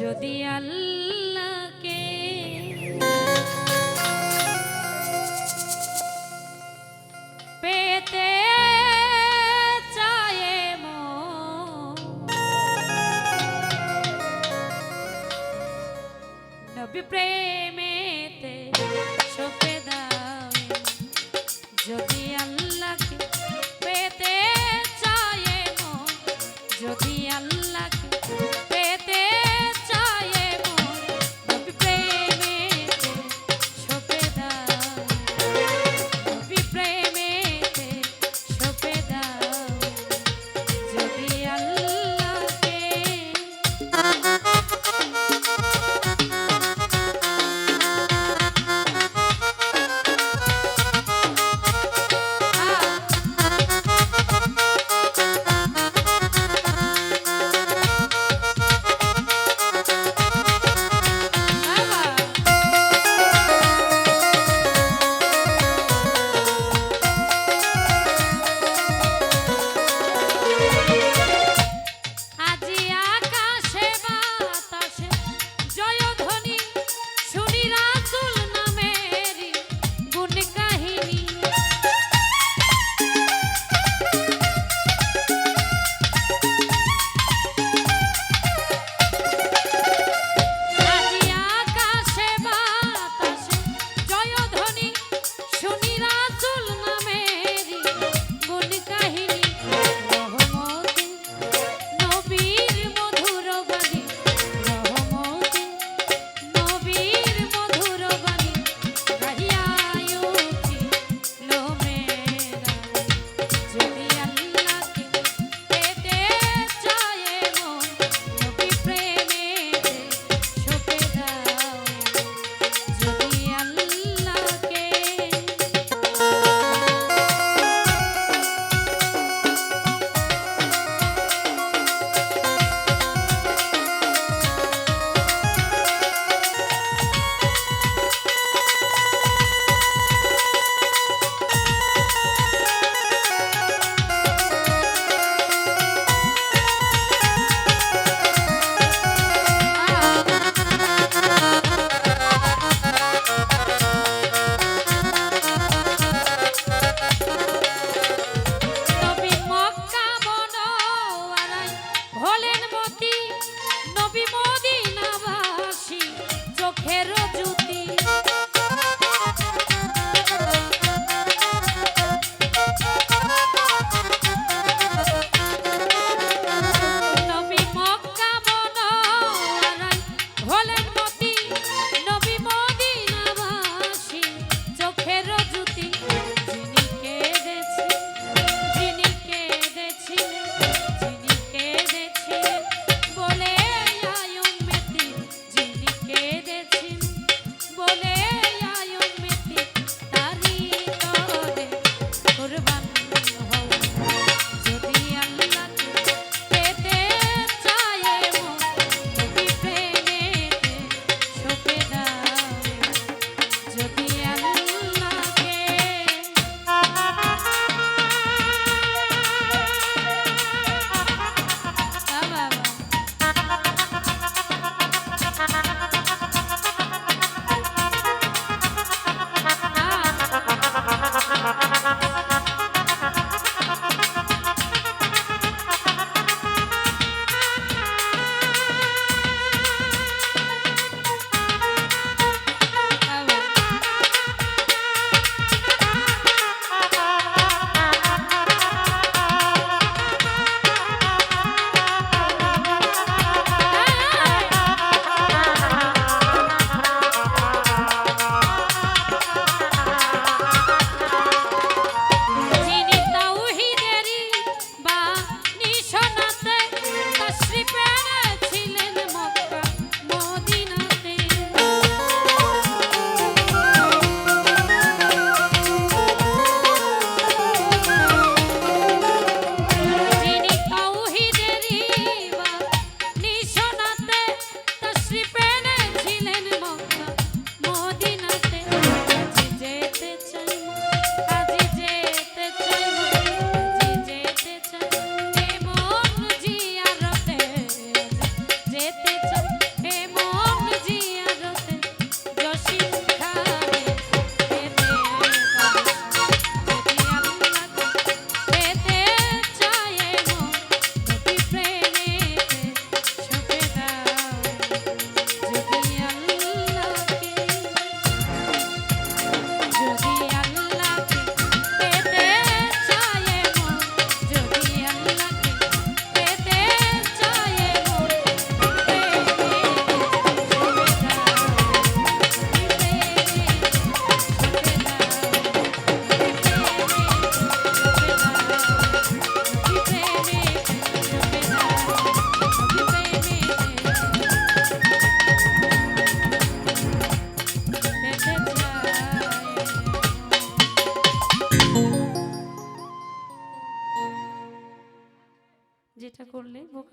যদি আল্লাহকে পেতে চায় নবী প্রেমেতে সপে দাও। যদি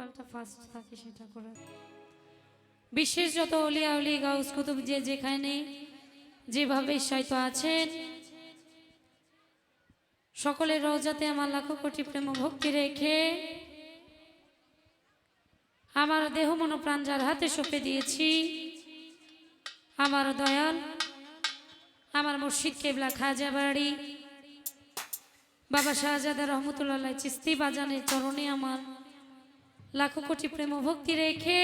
ভোকালটা ফার্স্ট থাকে সেটা করে। বিশেষ যত অলিয়া অলি গাউস, কুতুব যে যেখানে, যেভাবে ঈর্ষায়িত আছেন, সকলের রোজাতে আমার লাখো কোটি প্রেম ভক্তি রেখে আমার দেহ মন প্রাণ যার হাতে সঁপে দিয়েছি, আমার দয়াল, আমার মুর্শিদ কেবলা খাজা বাড়ি, বাবা শাহজাদা রহমতুল্লাহ চিস্তি বাজানের চরণে আমার লাখো কোটি প্রেম ভক্তি রেখে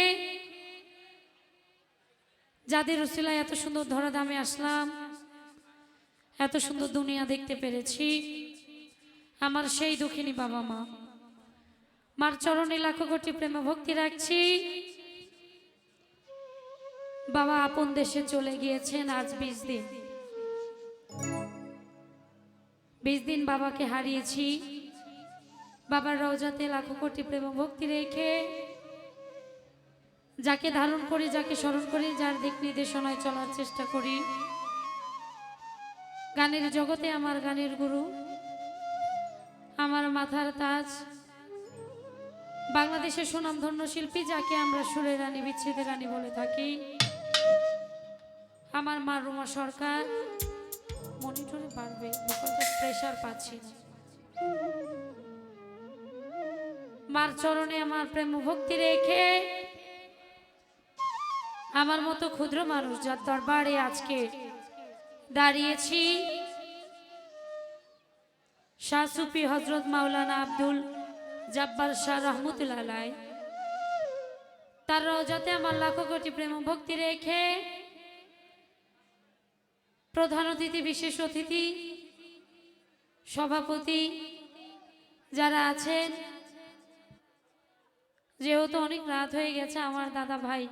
যাদের রসিলায় এত সুন্দর ধরা দামে আসলাম, এত সুন্দর দুনিয়া দেখতে পেরেছি, আমার সেই দুঃখিনী বাবা মা। মার চরণে লাখো কোটি প্রেম ভক্তি রাখছি। বাবা আপন দেশে চলে গিয়েছেন আজ বিশ দিন। বিশ দিন বাবাকে হারিয়েছি। বাবার রওজাতে লাখো কোটি প্রেম ভক্তি রেখে যাকে ধারণ করি, যাকে স্মরণ করি, যার দিক নির্দেশনায় চলার চেষ্টা করি। গানের জগতে আমার গানের গুরু, আমার মাথার তাজ। বাংলাদেশের সুনামধন্য শিল্পী যাকে আমরা সুরের রানী, বিচ্ছেদের রানী বলে থাকি। আমার মা রুমা সরকার। মনিটরে পারবে প্রেশার পাচ্ছি। মার চরণে আমার প্রেম ভক্তি রেখে আমার মতো ক্ষুদ্র মানুষ যার দরবারে আজকে দাঁড়িয়েছি শাহ সুফি হজরত মাওলানা আব্দুল জব্বার শাহ রহমতুল্লাহ। তার রওজাতে আমার লাখো কোটি প্রেম ভক্তি রেখে প্রধান অতিথি, বিশেষ অতিথি, সভাপতি যারা আছেন যেহেতু অনেক রাত হয়ে গেছে, আমার দাদা ভাই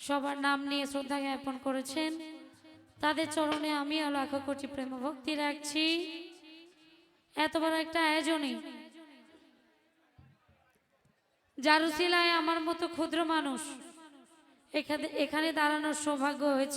সবার নাম নিয়ে শ্রদ্ধা জ্ঞাপন করেছেন। তাদের চরণে আমি লাখো কোটি প্রেম ভক্তি রাখছি। এত বড় একটা আয়োজনে জারুসিলায় আমার মতো ক্ষুদ্র মানুষ এখানে এখানে দাঁড়ানোর সৌভাগ্য হয়েছে।